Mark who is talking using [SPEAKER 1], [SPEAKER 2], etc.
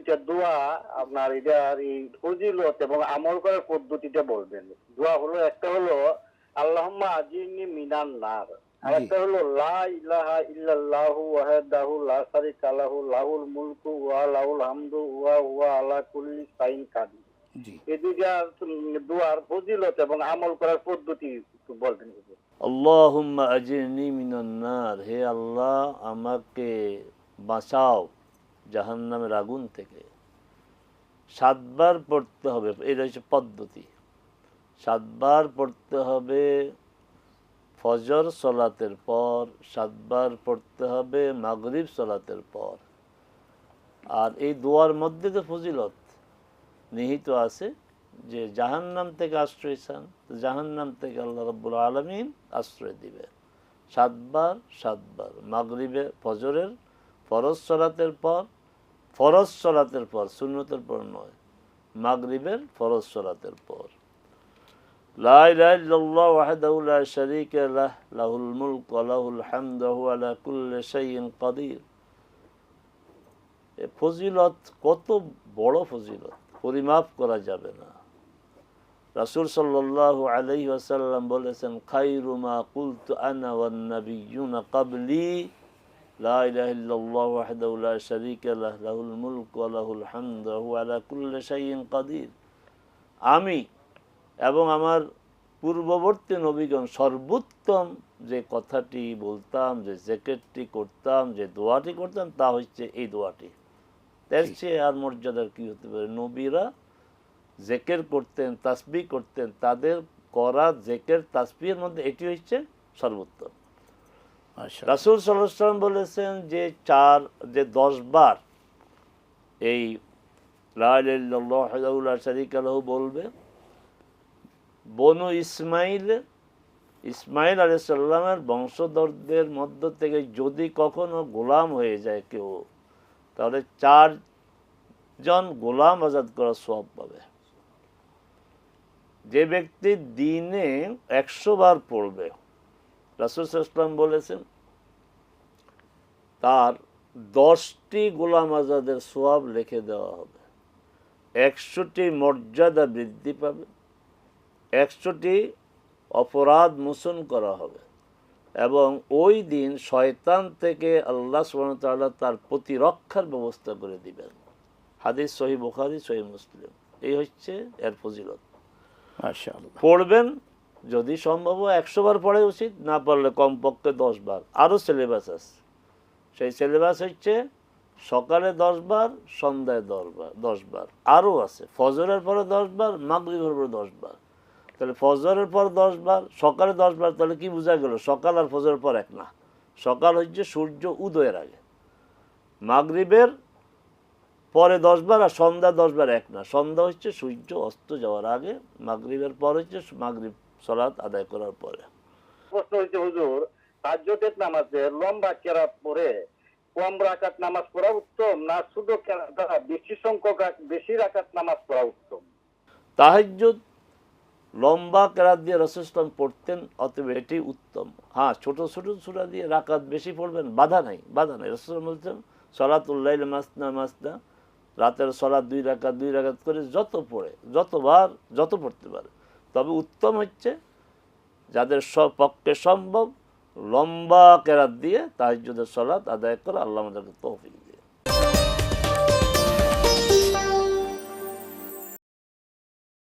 [SPEAKER 1] দুইটা দোয়া আপনার এটার এই ফজিলত এবং আমল করার পদ্ধতিটা বলবেন। দোয়া হলো একটা হলো আল্লাহুম্মা আজিরনি মিনান নার। হলো লা ইলাহা ইল্লাল্লাহু ওয়াহদাহু লা শারিকা লাহু লাহুল মুলকু ওয়া লাহুল হামদু ওয়া হুয়া আলা কুল্লি শাইইন কাদির।
[SPEAKER 2] জি।
[SPEAKER 1] এই দুইটা উম, দোয়ার ফজিলত এবং আমল করার পদ্ধতি বলবেন।
[SPEAKER 3] আল্লাহুম্মা আজিরনি মিনান্নার হে আল্লাহ আমাকে বাঁচাও। জাহান্নামের আগুন থেকে। সাতবার পড়তে হবে, এটা হচ্ছে পদ্ধতি। সাতবার পড়তে হবে ফজর সলাতের পর, সাতবার পড়তে হবে মাগরিব সলাতের পর। আর এই দোয়ার মধ্যে তো ফজিলত। নিহিত আছে যে জাহান্নাম থেকে আশ্রয় চান জাহান্নাম থেকে আল্লাহ রব্বুল আলমিন আশ্রয় দিবে। সাতবার সাতবার মাগরিবে ফজরের, ফরজ সলাতের পর ফরজ সলাতের পর, সুন্নতের পর নয়, মাগরিবের ফরজ সলাতের পর। ফজিলত, কত বড় ফজিলত, পরিমাপ করা যাবে না। রাসূল সাল্লাল্লাহু আলাইহি ওয়াসাল্লাম বলেছেন খায়রু মা কুলতু আনা নাবিয়্যুনা ইলাহা ইল্লাল্লাহ ওয়াহদাহু লা শারীকা লাহ লাহুল মুলক ওয়া লাহুল হামদু ওয়া হুয়া আলা কুল্লি শাইইন কাদির আমি এবং আমার পূর্ববর্তী নবীগণ সর্বোত্তম যে কথাটি বলতাম যে জ্যাকেটটি করতাম যে দোয়াটি করতাম তা হচ্ছে এই দোয়াটি। এর চেয়ে আর মর্যাদার কি হতে পারে? নবীরা জেকের করতেন তাসবি করতেন তাদের করা জেকের তাসবির মধ্যে এটি হচ্ছে সর্বোত্তম। রাসুল সাল্লাম বলেছেন যে চার, যে দশ বার এই আলহ বলবে, বনু ইসমাইল ইসমাইল আলাইসাল্লামের বংশধরদের মধ্য থেকে যদি কখনো গোলাম হয়ে যায় কেউ, তাহলে চারজন গোলাম আজাদ করার সব পাবে। যে ব্যক্তি দিনে একশো বার পড়বে রাসুল ইসলাম বলেছেন তার দশটি গোলাম আজাদের সোয়াব লিখে দেওয়া হবে। একশোটি মর্যাদা বৃদ্ধি পাবে একশোটি অপরাধ মোচন করা হবে এবং ওই দিন শয়তান থেকে আল্লাহ সুবাহতাল্লাহ তার প্রতিরক্ষার ব্যবস্থা করে দিবেন। হাদিস সহি বুখারি সহি মুসলিম। এই হচ্ছে এর ফজিলত। পড়বেন যদি সম্ভব একশো বার পড়া উচিত, না পারলে কমপক্ষে দশ বার। আরও সিলেবাস আছে। সেই সিলেবাস হচ্ছে সকালে দশ বার, সন্ধ্যায় দশ বার দশ বার। আরও আছে। ফজরের পরে দশ বার, মাগরিবের পরে দশ বার। তাহলে ফজরের পর দশ বার, সকালে দশ বার, তাহলে কি বোঝা গেল? সকাল আর ফজরের পর এক না। সকাল হচ্ছে সূর্য উদয়ের আগে। মাগরিবের পরে দশ বার আর সন্ধ্যা দশ বার এক না। সন্ধ্যা হচ্ছে সূর্য অস্ত যাওয়ার আগে, মাগরিবের পর হচ্ছে মাগরিব সলাৎ আদায় করার পরে।
[SPEAKER 1] প্রশ্ন হচ্ছে হুজুর তাজ্জুদের নামাজে লম্বা কেরাত পরে কম রাকাত নামাজ পড়া উত্তম না শুধু দ্বারা বেশি সংখ্যক বেশি রাকাত নামাজ পড়া উত্তম?
[SPEAKER 3] তাহাজ্জুদ লম্বা কেরাত দিয়ে রসুলাম পড়তেন অতএব এটি উত্তম। হ্যাঁ ছোট ছোট সুরা দিয়ে রাকাত বেশি পড়বেন বাধা নাই বাধা নাই। রসুল বলছেন সলাতুল্লাইল মাসনা মাসনা রাতের সলাৎ দুই রাকাত দুই রাকাত করে যত পড়ে যতবার যত পড়তে পারে। তবে উত্তম হচ্ছে যাদের সব পক্ষে সম্ভব লম্বা কেরাত দিয়ে তাহাজুদের সলাৎ আদায় করে আল্লাহ আমাদেরকে তৌফিক